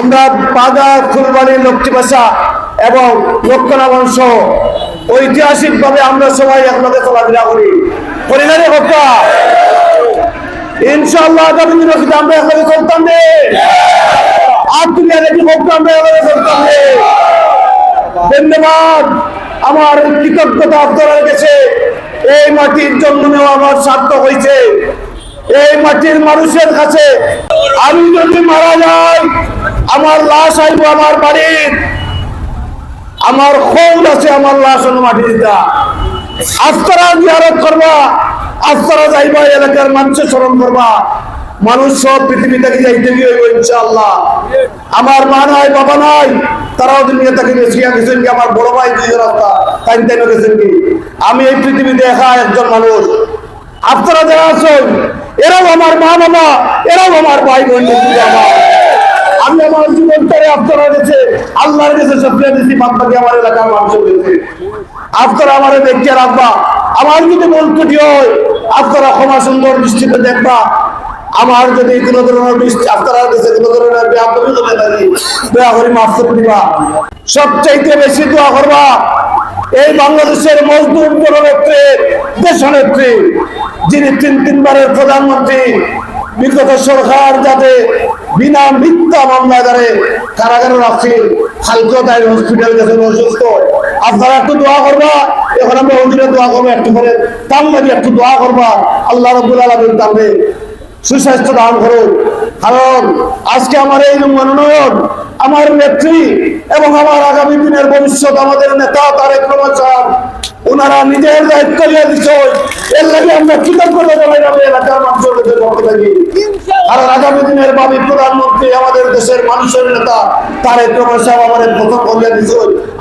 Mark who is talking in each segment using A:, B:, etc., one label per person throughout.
A: আমরা বাগা লক্ষ্মী লক্ষ্মীবাসা এবং লক্ষণাবন সহ ঐতিহাসিক ভাবে আমরা সবাই একলগে চলাফেরা করি। করি কথা ইনশাআল্লাহ আগামী দিনে আমরা একলগে চলতাম রে। আর তুমি নাকি ভক্ত আমরা একলগে চলতাম রে। ধন্যবাদ। আমার কৃতজ্ঞতা আপনার কাছে এই মাটির জন্ম নেওয়া আমার সার্থক হয়েছে। এই মাটির মানুষের কাছে আমি যদি মারা যাই আমার লাশ আইব আমার বাড়ির আমার খোল আছে, আমার লাশ হলো মাটি দিতা আস্তারা জিয়ারত করবা আস্তারা যাইবা, এলাকার মানুষের স্মরণ করবা। মানুষ সব পৃথিবী থেকে যাইতে গিয়ে ইনশাআল্লাহ। আমার মা নাই, বাবা নাই, তারাও দুনিয়া থেকে বেশিয়া গেছেন কি? আমার বড় ভাই দুই রাস্তা তাই তাই গেছেন কি? আমি এই পৃথিবীতে একা একজন মানুষ। আপনারা যারা আছেন, এরাও আমার মা বাবা এরাও আমার ভাই বোন আমার। আমি আমার জীবনটারে আপনারা গেছে। আল্লাহর কাছে সবচেয়ে বেশি বাপ্পাকে আমার এলাকার মানুষ হয়েছে আপনারা আমার দেখতে রাখবা আমার যদি মন ত্রুটি হয় আপনারা ক্ষমা সুন্দর দৃষ্টিতে দেখবা। আমার যদি কোনো ধরনের আপনারা কাছে কোনো ধরনের দয়া করে মাফ করে দিবা। সবচাইতে বেশি দোয়া করবা, এই বাংলাদেশের মজদুর জননেত্রী, দেশনেত্রী, যিনি তিন তিনবারের প্রধানমন্ত্রী, বিগত সরকার যাতে বিনা মিথ্যা মামলা দ্বারে কারাগারে রাখছে হালকা তাই হসপিটাল গেছে অসুস্থ। আপনারা একটু দোয়া করবা, এখন আমরা হুজুরে দোয়া করব একটু করে। তার লাগে একটু দোয়া করবা। আল্লাহ রব্বুল আলমিন তাহলে সুস্বাস্থ্য দান করুন। কারণ আজকে আমার এই মনোনয়ন, আমার নেত্রী এবং আমার আগামী দিনের ভবিষ্যৎ আমাদের নেতা তারেক রহমান ওনারা নিজের দায়িত্ব নিয়ে দিচ্ছে এর লাগে আমরা কৃতজ্ঞতা জানাই আর আগামী দিনের প্রধানমন্ত্রী আমাদের দেশের মানুষের নেতা প্রথম করিয়া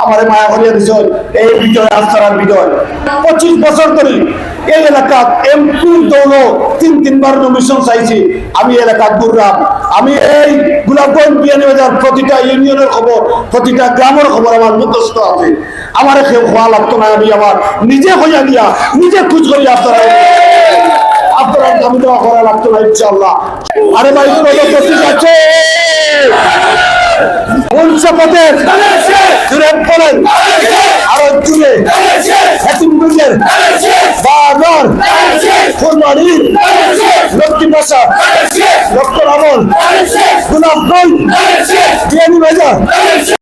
A: আমার মায়া করিয়া এই বিজয়, আস্থার বিজয়। পঁচিশ বছর ধরে এই দৌল তিন, তিনবার নমিশন চাইছি। আমি এলাকা ঘুরলাম আমি এই গোলাপগঞ্জ বিয়ানি বাজার প্রতিটা ইউনিয়নের খবর, প্রতিটা গ্রামের খবর আমার মুখস্থ আছে। আমার কেউ খোয়া লাগতো না, আমি আমার নিজে হইয়া দিয়া, নিজে খুঁজ করি আপনারা আপনারা দামি দেওয়া করা লাগতো না ইনশাল্লাহ আরে ভাই কোনো প্রতীক আছে। শপথের জুড়ে বলেন আরও জুড়ে হাতিমগঞ্জের বাজার ফুলবাড়ির লক্ষ্মী গোলাপগঞ্জ বিয়ানি বাজার